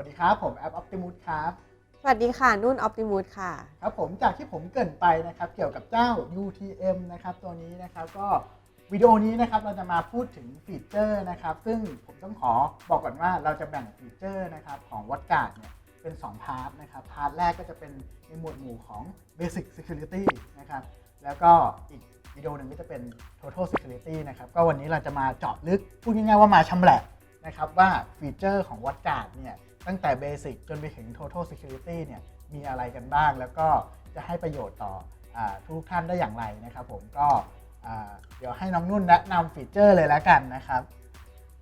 วัสดีครับ ผมแอป Optimus ครับ สวัสดีค่ะ นุ่น Optimus ค่ะ ครับผมจากที่ผมเกรินไปนะครับเกี่ยวกับเจ้า UTM นะครับตัวนี้นะครับก็วิดีโอนี้นะครับเราจะมาพูดถึงฟีเจอร์นะครับ ซึ่งผมต้องขอบอกก่อนว่าเราจะแบ่งฟีเจอร์นะครับของวัดการ์ดเนี่ยเป็น 2 พาร์ทนะครับ พาร์ทแรกก็จะเป็นในหมวดหมู่ของ Basic Security นะครับ แล้วก็อีกวิดีโอหนึ่งก็จะเป็น Total Security นะครับ ก็วันนี้เราจะมาเจาะลึก พูดง่ายๆว่ามาชำแหละนะครับว่าฟีเจอร์ของวัดการ์ดเนี่ย ตั้งแต่ Basic จนไปถึง Total Security เนี่ยมีอะไรกันบ้าง แล้วก็จะให้ประโยชน์ต่ออทุกท่านได้อย่างไรนะครับผมก็เดี๋ยวให้น้องนุ่นแนะนำฟีเจอร์เลยแล้วกันนะครับ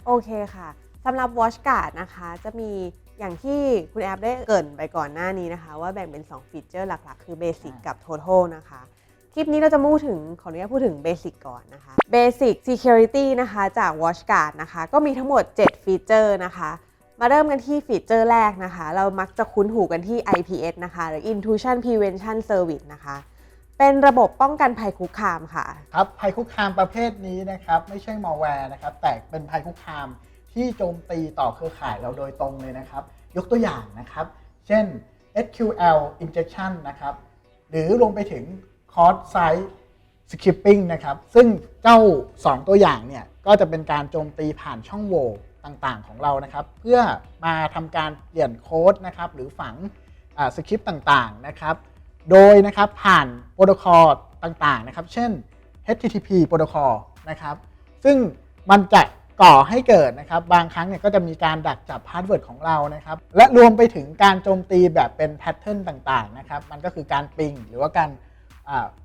โอเคค่ะสำหรับ Watch Guard นะคะจะมีอย่างที่คุณแอปได้เกรินไปก่อนหน้านี้นะคะ ว่าแบ่งเป็น 2 ฟีเจอร์หลัก ๆ คือ Basic กับ Total นะคะคลิปนี้เราจะพูดถึงขออนุญาตพูดถึง Basic ก่อนนะคะ Basic Security นะคะจาก Watch Guard นะคะ ก็มีทั้งหมด 7 ฟีเจอร์นะคะ มาเริ่มกันที่ฟีเจอร์แรกนะคะ เรามักจะคุ้นหูกันที่ IPS นะคะ หรือ Intrusion Prevention Service นะคะ เป็นระบบป้องกันภัยคุกคามค่ะ ครับภัยคุกคามประเภทนี้นะครับ ไม่ใช่มาแวร์นะครับ แต่เป็นภัยคุกคามที่โจมตีต่อเครือข่ายเราโดยตรงเลยนะครับ ยกตัวอย่างนะครับ เช่น SQL injection นะครับ หรือลงไปถึง cross site skipping นะครับ ซึ่งเจ้า 2 ตัวอย่างเนี่ย ก็จะเป็นการโจมตีผ่านช่องโหว่ต่างๆของเรานะครับ เพื่อมาทำการเปลี่ยนโค้ดนะครับหรือฝังสคริปต์ต่างๆนะครับ โดยนะครับผ่านโปรโตคอลต่างๆนะครับ เช่น HTTP โปรโตคอลนะครับ ซึ่งมันจะก่อให้เกิดนะครับ บางครั้งเนี่ยก็จะมีการดักจับพาสเวิร์ดของเรานะครับ และรวมไปถึงการโจมตีแบบเป็นแพทเทิร์นต่างๆนะครับ มันก็คือการปิงหรือว่าการ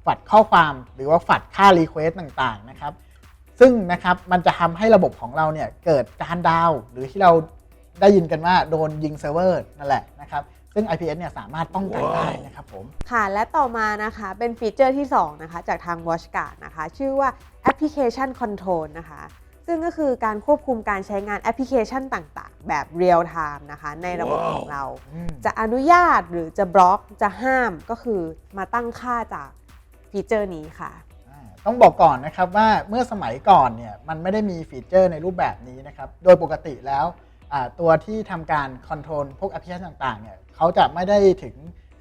ฝัดข้อความหรือว่าฝัดค่ารีเควสต่างๆนะครับ ซึ่งนะครับมันจะทำให้ระบบของเราเนี่ยเกิดการดาวน์หรือที่เราได้ยินกันว่าโดนยิงเซิร์ฟเวอร์นั่นแหละนะครับซึ่ง IPS เนี่ยสามารถป้องกันได้นะครับผม ค่ะ และต่อมานะคะเป็นฟีเจอร์ที่ 2 นะคะ จากทาง WatchGuard นะคะ ชื่อว่า Application Control นะคะ ซึ่งก็คือการควบคุมการใช้งานแอปพลิเคชันต่างๆ แบบ Real Time นะคะ ในระบบของเราอืมจะอนุญาตหรือจะบล็อกจะห้ามก็คือมาตั้งค่าจากฟีเจอร์นี้ค่ะอ่า ต้องบอกก่อนนะครับว่าเมื่อสมัยก่อนเนี่ยมันไม่ได้มีฟีเจอร์ในรูปแบบนี้นะครับ โดยปกติแล้วตัวที่ทำการคอนโทรลพวกแอปพลิเคชันต่างๆเนี่ยเขาจะไม่ได้ถึง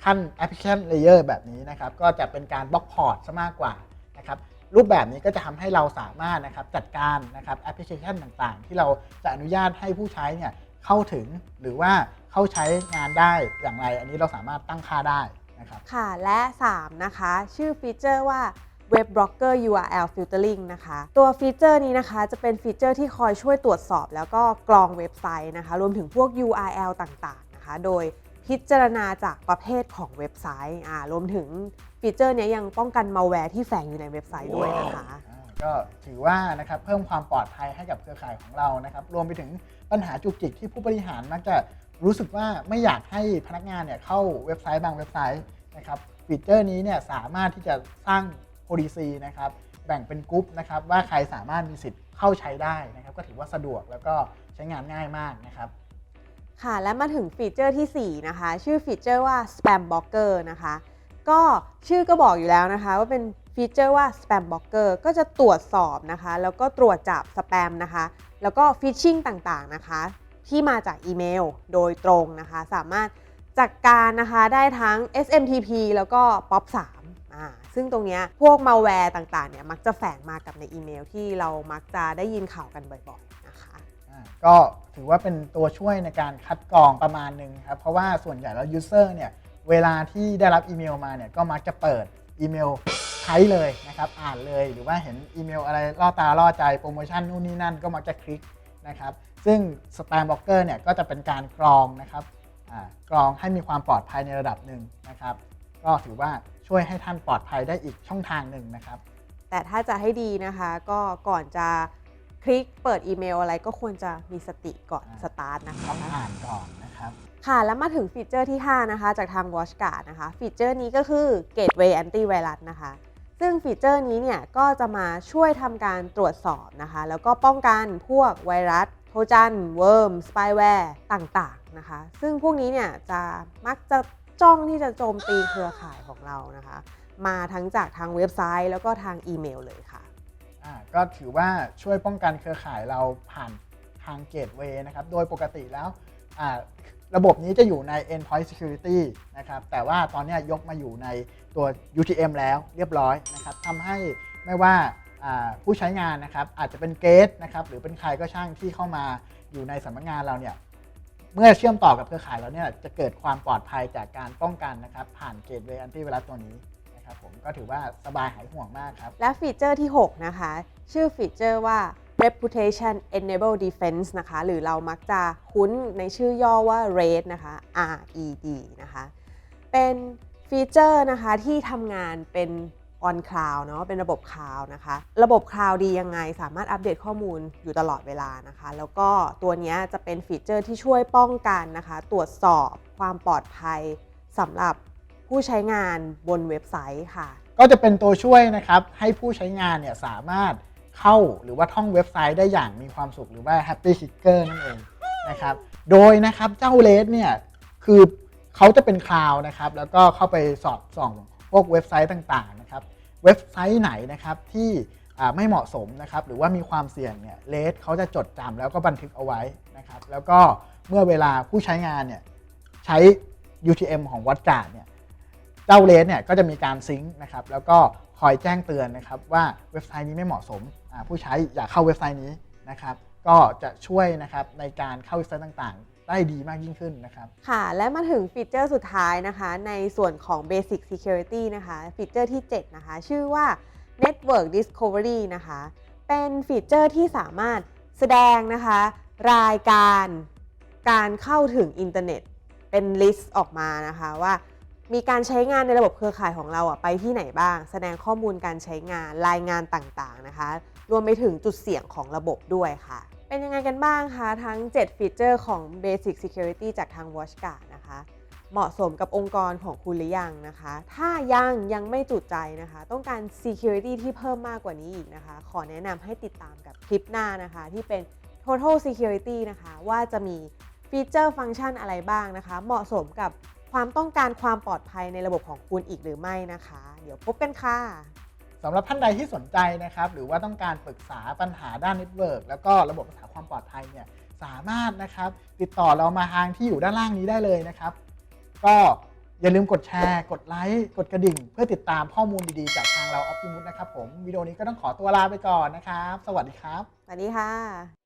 ขั้นแอปพลิเคชันเลเยอร์แบบนี้นะครับ ก็จะเป็นการบล็อกพอร์ตซะมากกว่านะครับรูปแบบนี้ก็จะทำให้เราสามารถนะครับจัดการนะครับแอปพลิเคชันต่างๆ ที่เราจะอนุญาตให้ผู้ใช้เนี่ยเข้าถึงหรือว่าเข้าใช้งานได้อย่างไร อันนี้เราสามารถตั้งค่าได้นะครับค่ะและ 3 นะคะ ชื่อฟีเจอร์ว่า Web Blocker URL Filtering นะคะ ตัวฟีเจอร์นี้นะคะจะเป็นฟีเจอร์ที่คอยช่วยตรวจสอบ แล้วก็กรองเว็บไซต์นะคะ รวมถึงพวก URL ต่างๆนะคะ โดยพิจารณาจากประเภทของเว็บไซต์อ่ารวมถึงฟีเจอร์เนี้ยยังป้องกันมาแวร์ที่แฝงอยู่ในเว็บไซต์ด้วยนะคะอ่าก็ถือว่านะครับเพิ่มความปลอดภัยให้กับเครือข่ายของเรานะครับ รวมไปถึงปัญหาจุกจิกที่ผู้บริหารมักจะรู้สึกว่าไม่อยากให้พนักงานเนี่ยเข้าเว็บไซต์บางเว็บไซต์นะครับฟีเจอร์นี้เนี่ยสามารถที่จะสร้าง policy นะครับแบ่งเป็นกลุ่มนะครับว่าใครสามารถมีสิทธิ์เข้าใช้ได้นะครับก็ถือว่าสะดวกแล้วก็ใช้งานง่ายมากนะครับค่ะและมาถึงฟีเจอร์ทีสี่ 4 นะคะ ชื่อฟีเจอร์ว่า Spam Blocker นะคะ ก็ชื่อก็บอกอยู่แล้วนะคะ ว่าเป็นฟีเจอร์ว่า Spam Blocker ก็จะตรวจสอบนะคะ แล้วก็ตรวจจับสแปมนะคะ แล้วก็ฟิชชิงต่างๆนะคะ ที่มาจากอีเมลโดยตรงนะคะ สามารถจัดการนะคะได้ทั้ง SMTP แล้วก็ POP3 ซึ่งตรงนี้พวกมาแวร์ต่างๆเนี่ยมักจะแฝงมากับในอีเมลที่เรามักจะได้ยินข่าวกันบ่อยๆนะคะก็ถือว่าเป็นตัวช่วยในการคัดกรองประมาณหนึ่งครับ เพราะว่าส่วนใหญ่แล้วยูเซอร์เนี่ยเวลาที่ได้รับอีเมลมาเนี่ยก็มักจะเปิดอีเมลใช้เลยนะครับอ่านเลยหรือว่าเห็นอีเมลอะไรล่อตาล่อใจโปรโมชั่นนู่นนี่นั่นก็มักจะคลิกนะครับซึ่งสแปมบล็อกเกอร์เนี่ยก็จะเป็นการกรองนะครับอ่ากรองให้มีความปลอดภัยในระดับหนึ่งนะครับ ก็ถือว่า ช่วยให้ท่านปลอดภัยได้อีกช่องทางหนึ่งนะครับ แต่ถ้าจะให้ดีนะคะ ก็ก่อนจะคลิกเปิดอีเมลอะไรก็ควรจะมีสติก่อนอ่า สตาร์ทนะคะ ต้องอ่านก่อนนะครับ ค่ะ แล้วมาถึงฟีเจอร์ที่ 5 นะคะ จากทาง WatchGuard นะคะ ฟีเจอร์นี้ก็คือ Gateway Antivirus นะคะ ซึ่งฟีเจอร์นี้เนี่ย ก็จะมาช่วยทำการตรวจสอบนะคะ แล้วก็ป้องกันพวกไวรัสโทรจันเวิร์ม สปายแวร์ ต่างๆนะคะ ซึ่งพวกนี้เนี่ย จะมักจะ จ้องที่จะโจมตีเครือข่ายของเรานะคะ มาทั้งจากทางเว็บไซต์แล้วก็ทางอีเมลเลยค่ะ อ่าก็ถือว่าช่วยป้องกันเครือข่ายเราผ่านทางเกตเวย์นะครับ โดยปกติแล้วอ่าระบบนี้จะอยู่ใน endpoint security นะครับ แต่ว่าตอนนี้ยกมาอยู่ในตัว UTM แล้วเรียบร้อยนะครับทำให้ไม่ว่าผู้ใช้งานนะครับอาจจะเป็นเกสนะครับหรือเป็นใครก็ช่างที่เข้ามาอยู่ในสำนักงานเราเนี่ย เมื่อเชื่อมต่อกับเครือข่ายเราเนี่ยจะเกิดความปลอดภัยจากการป้องกันนะครับผ่านเกตเวย์อันตี้ไวรัสตัวนี้นะครับผมก็ถือว่าสบายหายห่วงมากครับ และฟีเจอร์ที่ 6 นะคะ ชื่อฟีเจอร์ว่า reputation enable defense นะคะ หรือเรามักจะคุ้นในชื่อย่อว่า RED นะคะ RED นะคะ เป็นฟีเจอร์นะคะที่ทำงานเป็น on cloud เนาะเป็นระบบคลาวนะคะ ระบบคลาวดียังไงสามารถอัปเดตข้อมูลอยู่ตลอดเวลานะคะ แล้วก็ตัวนี้จะเป็นฟีเจอร์ที่ช่วยป้องกันนะคะ ตรวจสอบความปลอดภัยสำหรับผู้ใช้งานบนเว็บไซต์ค่ะ ก็จะเป็นตัวช่วยนะครับให้ผู้ใช้งานเนี่ยสามารถเข้าหรือว่าท่องเว็บไซต์ได้อย่างมีความสุขหรือว่า Happy Clicker นั่นเองนะครับ โดยนะครับเจ้าเลสเนี่ยคือเขาจะเป็นคลาวด์นะครับแล้วก็เข้าไปสอดส่อง พวกเว็บไซต์ต่างๆนะครับเว็บไซต์ไหนนะครับที่ไม่เหมาะสมนะครับหรือว่ามีความเสี่ยงเนี่ยเลสเขาจะจดจำแล้วก็บันทึกเอาไว้นะครับแล้วก็เมื่อเวลาผู้ใช้งานเนี่ยใช้ UTM ของวัดการเนี่ยเจ้าเลสเนี่ยก็จะมีการซิงค์นะครับแล้วก็คอยแจ้งเตือนนะครับว่าเว็บไซต์นี้ไม่เหมาะสม ผู้ใช้อย่าเข้าเว็บไซต์นี้นะครับก็จะช่วยนะครับในการเข้าเว็บไซต์ต่างๆ ได้ดีมากยิ่งขึ้นนะครับ ค่ะและมาถึงฟีเจอร์สุดท้ายนะคะ ในส่วนของ Basic Security นะคะฟีเจอร์ที่ 7 นะคะ ชื่อว่า Network Discovery นะคะ เป็นฟีเจอร์ที่สามารถแสดงนะคะ รายการการเข้าถึงอินเทอร์เน็ต เป็นลิสต์ออกมานะคะว่ามีการใช้งานในระบบเครือข่ายของเราอะไปที่ไหนบ้าง แสดงข้อมูลการใช้งานรายงานต่างๆนะคะ รวมไปถึงจุดเสี่ยงของระบบด้วยค่ะ เป็นยังไงกันบ้างคะทั้ง 7 ฟีเจอร์ของ Basic Security จากทาง WatchGuard นะคะ เหมาะสมกับองค์กรของคุณหรือยังนะคะ ถ้ายังยังไม่จุใจนะคะ ต้องการ Security ที่เพิ่มมากกว่านี้อีกนะคะ ขอแนะนำให้ติดตามกับคลิปหน้านะคะ ที่เป็น Total Security นะคะว่าจะมีฟีเจอร์ฟังก์ชันอะไรบ้างนะคะ เหมาะสมกับความต้องการความปลอดภัยในระบบของคุณอีกหรือไม่นะคะ เดี๋ยวพบกันค่ะ สำหรับท่านใดที่สนใจนะครับ หรือว่าต้องการปรึกษาปัญหาด้านเน็ตเวิร์กแล้วก็ระบบรักษาความปลอดภัยเนี่ยสามารถนะครับติดต่อเรามาทางที่อยู่ด้านล่างนี้ได้เลยนะครับ ก็อย่าลืมกดแชร์ กดไลค์ กดกระดิ่ง เพื่อติดตามข้อมูลดีๆ จากทางเราออฟติมุสนะครับผม วิดีโอนี้ก็ต้องขอตัวลาไปก่อนนะครับ สวัสดีครับ สวัสดีค่ะ